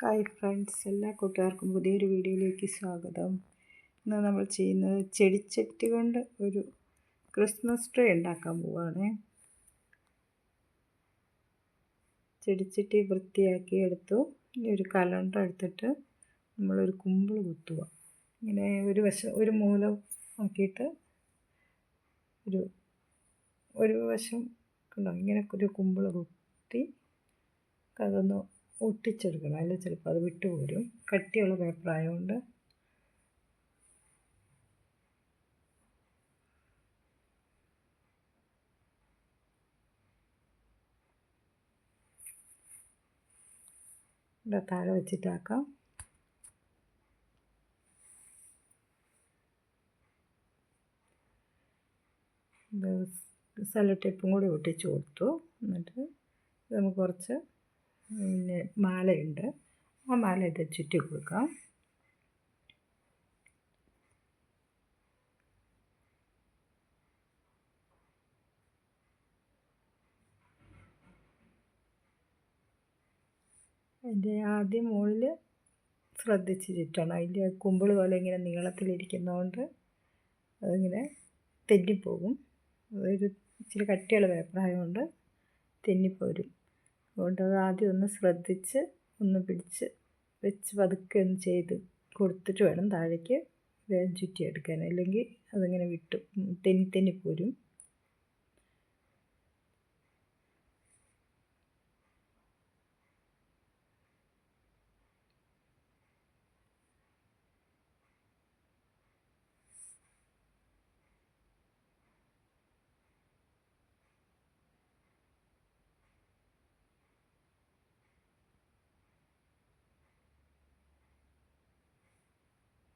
Hi friends എല്ലാ കൂട്ടുകാർക്കും പുതിയൊരു വീഡിയോയിലേക്ക് സ്വാഗതം. ഇന്ന് നമ്മൾ ചെയ്യുന്നത് ചെടിച്ചട്ടി കൊണ്ട് ഒരു ക്രിസ്മസ് ട്രീ ഉണ്ടാക്കാൻ പോവുകയാണ് ചെടിച്ചട്ടി വൃത്തിയാക്കി എടുത്തു. ഇനി ഒരു കലണ്ടർ എടുത്തിട്ട് നമ്മളൊരു കുമ്പിൾ കുത്തുക. ഇങ്ങനെ ഒരു വശം ഒരു മൂല നോക്കിയിട്ട് ഒരു ഒരു വശം കണ്ടോ? ഇങ്ങനെ ഒരു കുമ്പിൾ കുത്തി അതൊന്ന് ഒട്ടിച്ചെടുക്കണം. അതിൽ ചിലപ്പോൾ അത് വിട്ടുപോരും കട്ടിയുള്ള പേപ്പർ ആയതുകൊണ്ട് താഴെ വെച്ചിട്ടാക്കാം. സെല്ലോ ടേപ്പും കൂടി ഒട്ടിച്ച് കൊടുത്തു. എന്നിട്ട് നമുക്ക് കുറച്ച് പിന്നെ മാലയുണ്ട്. ആ മാല ഇത് ചുറ്റി കൊടുക്കാം. അതിന്റെ ആദ്യം മുകളിൽ ശ്രദ്ധിച്ച് ചുറ്റണം. അതിന്റെ കുമ്പിൾ പോലെ ഇങ്ങനെ നീളത്തിലിരിക്കുന്നതുകൊണ്ട് അതിങ്ങനെ തെന്നിപ്പോകും. അതൊരു ഇച്ചിരി കട്ടിയുള്ള പേപ്പറായതുകൊണ്ട് തെന്നിപ്പോരും. അതുകൊണ്ട് അത് ആദ്യം ഒന്ന് ശ്രദ്ധിച്ച് ഒന്ന് പിടിച്ച് വെച്ച് പതുക്കെ ഒന്ന് ചെയ്ത് കൊടുത്തിട്ട് വേണം താഴേക്ക് വേഗം ചുറ്റിയെടുക്കാൻ. അല്ലെങ്കിൽ അതിങ്ങനെ വിട്ടു. തെന്നി തെന്നി പോരും.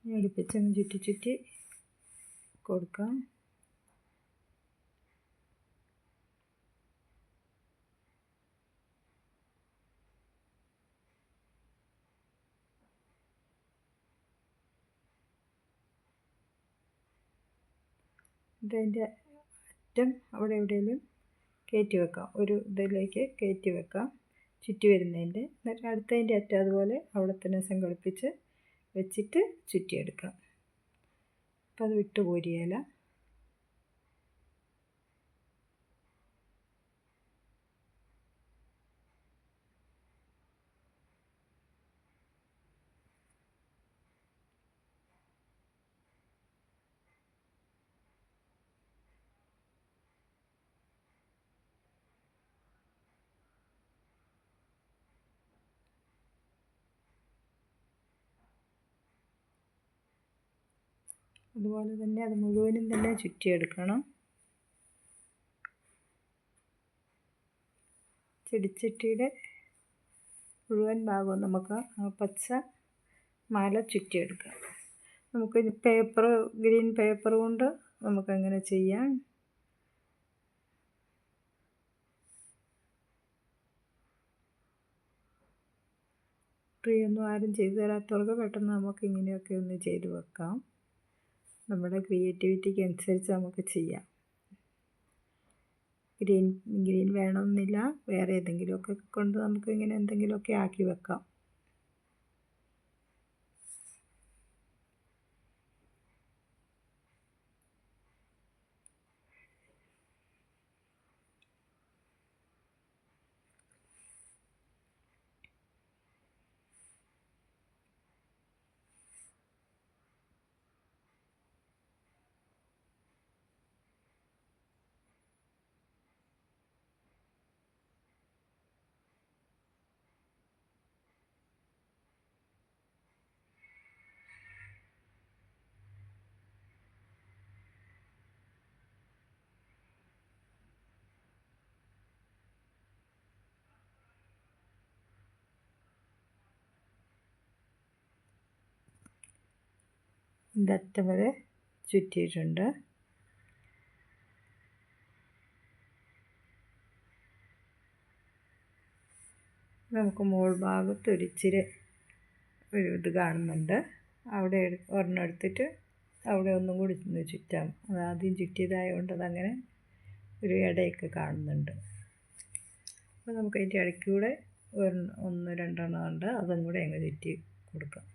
അടുപ്പിച്ചൊന്ന് ചുറ്റി ചുറ്റി കൊടുക്കാം. അതിന്റെ അറ്റം അവിടെ എവിടെയെങ്കിലും കയറ്റി വെക്കാം. ഒരു ഇതിലേക്ക് കയറ്റി വെക്കാം. ചുറ്റി വരുന്നതിന്റെ. എന്നിട്ട് അടുത്തതിന്റെ അറ്റം അതുപോലെ അവിടെ തന്നെ സങ്കല്പിച്ച് വെച്ചിട്ട് ചുറ്റിയെടുക്കാം അപ്പോൾ അത് വിട്ട് പോരിയേല അതുപോലെ തന്നെ അത് മുഴുവനും തന്നെ ചുറ്റിയെടുക്കണം. ചെടിച്ചട്ടിയുടെ മുഴുവൻ ഭാഗവും നമുക്ക് പച്ച മാല ചുറ്റിയെടുക്കാം. നമുക്ക് പേപ്പർ ഗ്രീൻ പേപ്പർ കൊണ്ട് നമുക്കങ്ങനെ ചെയ്യാം. ട്രീ ഒന്നും ആരും ചെയ്തു തരാത്തവർക്ക് പെട്ടെന്ന് നമുക്ക് ഇങ്ങനെയൊക്കെ ഒന്ന് ചെയ്തു വെക്കാം. നമ്മുടെ ക്രിയേറ്റിവിറ്റിക്ക് അനുസരിച്ച് നമുക്ക് ചെയ്യാം. ഗ്രീൻ ഗ്രീൻ വേണമെന്നില്ല. വേറെ ഏതെങ്കിലുമൊക്കെ കൊണ്ട് നമുക്ക് ഇങ്ങനെ എന്തെങ്കിലുമൊക്കെ ആക്കി വെക്കാം. ഇതറ്റം വരെ ചുറ്റിയിട്ടുണ്ട്. നമുക്ക് മോൾ ഭാഗത്ത് ഒരിച്ചിരി ഒരു ഇത് കാണുന്നുണ്ട്. അവിടെ ഒരെണ്ണം എടുത്തിട്ട് അവിടെ ഒന്നും കൂടി ചുറ്റാം. അത് ആദ്യം ചുറ്റിയതായതുകൊണ്ട് അതങ്ങനെ ഒരു ഇടയൊക്കെ കാണുന്നുണ്ട്. അപ്പോൾ നമുക്ക് അതിന്റെ ഇടയ്ക്കൂടെ ഒന്ന് രണ്ടെണ്ണം ഉണ്ട്. അതും കൂടെ അങ്ങ് ചുറ്റി കൊടുക്കാം.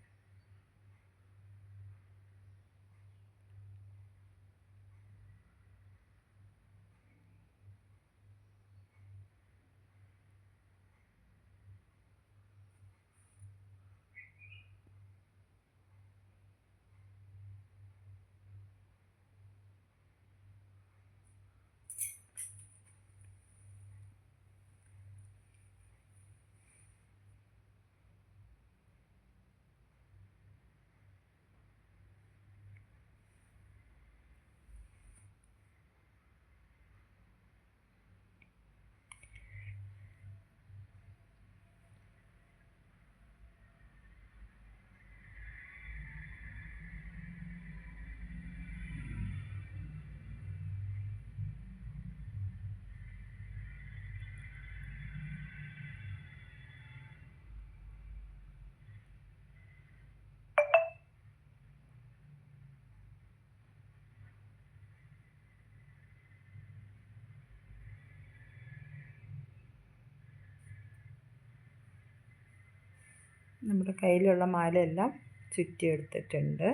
നമ്മുടെ കയ്യിലുള്ള മാലയെല്ലാം ചുറ്റിയെടുത്തിട്ടുണ്ട്.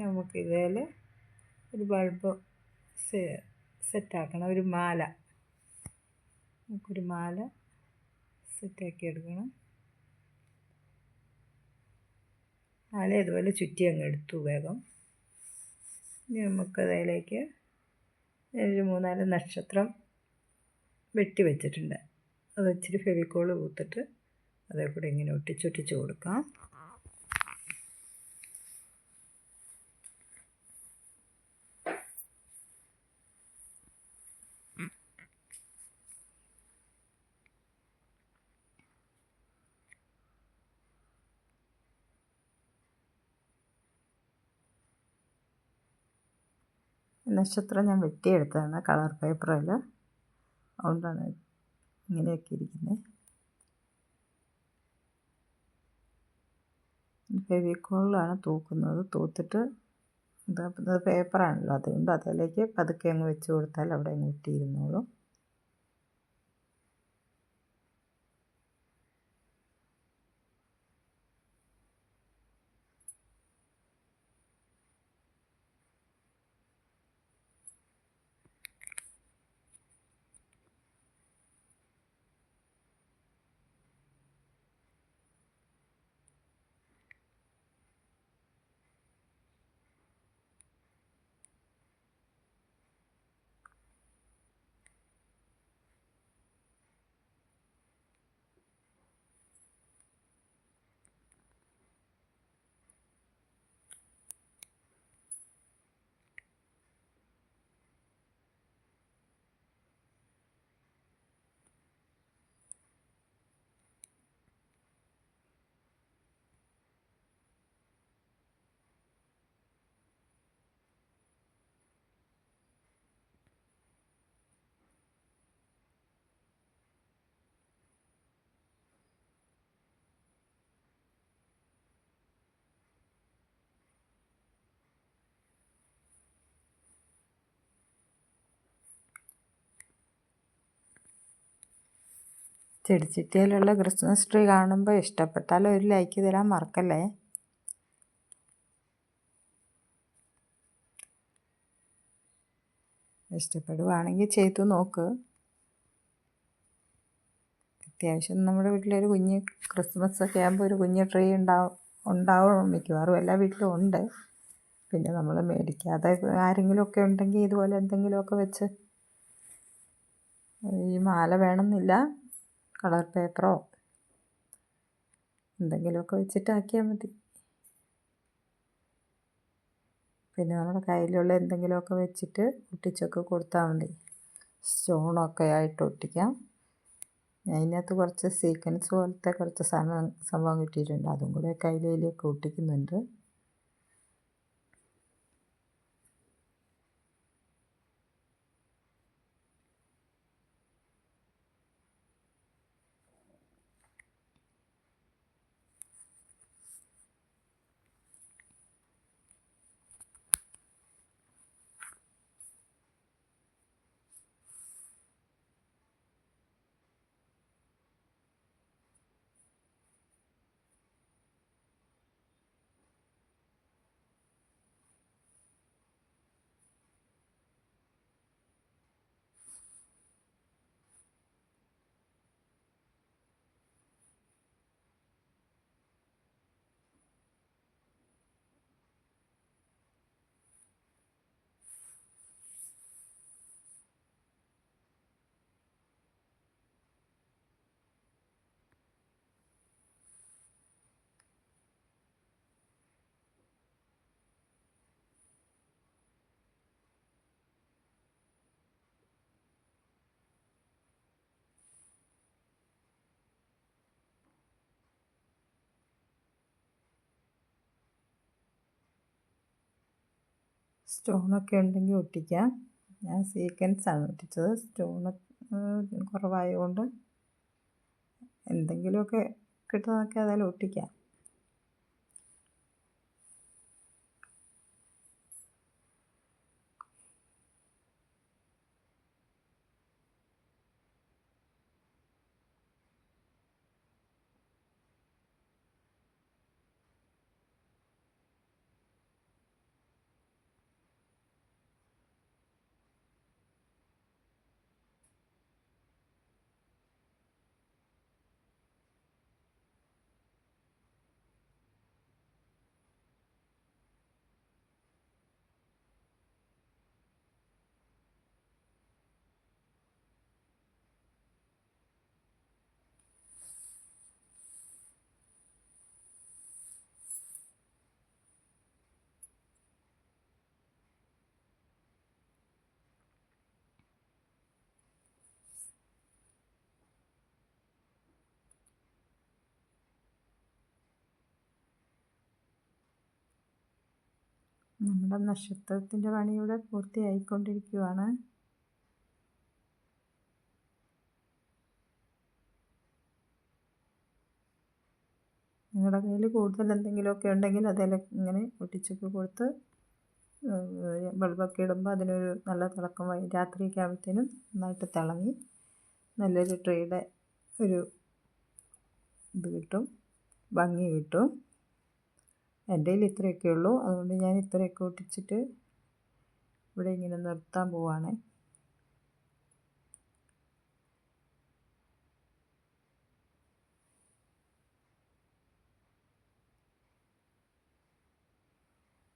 നമുക്കിതേൽ ഒരു ബൾബ് സെറ്റാക്കണം ഒരു മാല. നമുക്കൊരു മാല സെറ്റാക്കി എടുക്കണം. മാല ഇതുപോലെ ചുറ്റി അങ്ങ് എടുത്തു വേഗം. ഇനി നമുക്കതിലേക്ക് ഒരു മൂന്നാൽ നക്ഷത്രം വെട്ടി വെച്ചിട്ടുണ്ട്. അത് ഇച്ചിരി ഫെവിക്കോൾ കൂത്തിട്ട് അതേ കൂടെ ഇങ്ങനെ ഒട്ടിച്ചൊട്ടിച്ച് കൊടുക്കാം. നക്ഷത്രം ഞാൻ വെട്ടിയെടുത്തതാണ് കളർ പേപ്പറിൽ. അതുകൊണ്ടാണ് ഇങ്ങനെയൊക്കെ ഇരിക്കുന്നത്. ഫെവിക്കോളിലാണ് തൂക്കുന്നത്. തൂത്തിട്ട് ഇത് പേപ്പറാണല്ലോ അതുകൊണ്ട് അതിലേക്ക് പതുക്കെ അങ്ങ് വെച്ച് കൊടുത്താൽ അവിടെ അങ്ങ് ഒട്ടിയിരുന്നോളും. ചെടിച്ചട്ടിയിലുള്ള ക്രിസ്മസ് ട്രീ കാണുമ്പോൾ ഇഷ്ടപ്പെട്ടാൽ ഒരു ലൈക്ക് തരാൻ മറക്കല്ലേ? ഇഷ്ടപ്പെടുവാണെങ്കിൽ ചെയ്തു നോക്ക്. അത്യാവശ്യം നമ്മുടെ വീട്ടിലൊരു കുഞ്ഞ് ക്രിസ്മസ് ഒക്കെ ആകുമ്പോൾ ഒരു കുഞ്ഞ് ട്രീ ഉണ്ടാവും ഉണ്ടാവും മിക്കവാറും എല്ലാ വീട്ടിലും ഉണ്ട്. പിന്നെ നമ്മൾ മേടിക്കാതെ ആരെങ്കിലുമൊക്കെ ഉണ്ടെങ്കിൽ ഇതുപോലെ എന്തെങ്കിലുമൊക്കെ വെച്ച് ഈ മാല വേണമെന്നില്ല. കളർ പേപ്പറോ എന്തെങ്കിലുമൊക്കെ വെച്ചിട്ടാക്കിയാൽ മതി. പിന്നെ നമ്മുടെ കയ്യിലുള്ള എന്തെങ്കിലുമൊക്കെ വെച്ചിട്ട് ഒട്ടിച്ചൊക്കെ കൊടുത്താൽ മതി. സ്റ്റോണൊക്കെ ആയിട്ട് ഒട്ടിക്കാം. അതിനകത്ത് കുറച്ച് സീക്വൻസ് പോലത്തെ കുറച്ച് സാധനം സംഭവം കിട്ടിയിട്ടുണ്ട്. അതും കൂടെ കയ്യിലേക്ക് ഒട്ടിക്കുന്നുണ്ട്. സ്റ്റോണൊക്കെ ഉണ്ടെങ്കിൽ ഒട്ടിക്കാം. ഞാൻ സീക്വൻസാണ് ഒട്ടിച്ചത്. സ്റ്റോണ് കുറവായതുകൊണ്ട് എന്തെങ്കിലുമൊക്കെ കിട്ടുന്നതൊക്കെ അതിൽ ഒട്ടിക്കാം. നമ്മുടെ നക്ഷത്രത്തിന്റെ പണി ഇവിടെ പൂർത്തിയായിക്കൊണ്ടിരിക്കുകയാണ് നിങ്ങളുടെ കയ്യിൽ കൂടുതൽ എന്തെങ്കിലുമൊക്കെ ഉണ്ടെങ്കിൽ അതിൽ ഇങ്ങനെ ഒട്ടിച്ചൊക്കെ കൊടുത്ത് ബൾബൊക്കെ ഇടുമ്പോൾ അതിനൊരു നല്ല തിളക്കം രാത്രിയൊക്കെ ആകുമ്പോഴത്തേനും നന്നായിട്ട് തിളങ്ങി നല്ലൊരു ട്രീയുടെ ഒരു ഇത് കിട്ടും ഭംഗി കിട്ടും. എന്റെ കയ്യിൽ ഇത്രയൊക്കെ ഉള്ളൂ. അതുകൊണ്ട് ഞാൻ ഇത്രയൊക്കെ ഒട്ടിച്ചിട്ട് ഇവിടെ ഇങ്ങനെ നിർത്താൻ പോവാണ്.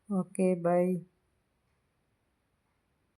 Okay bye.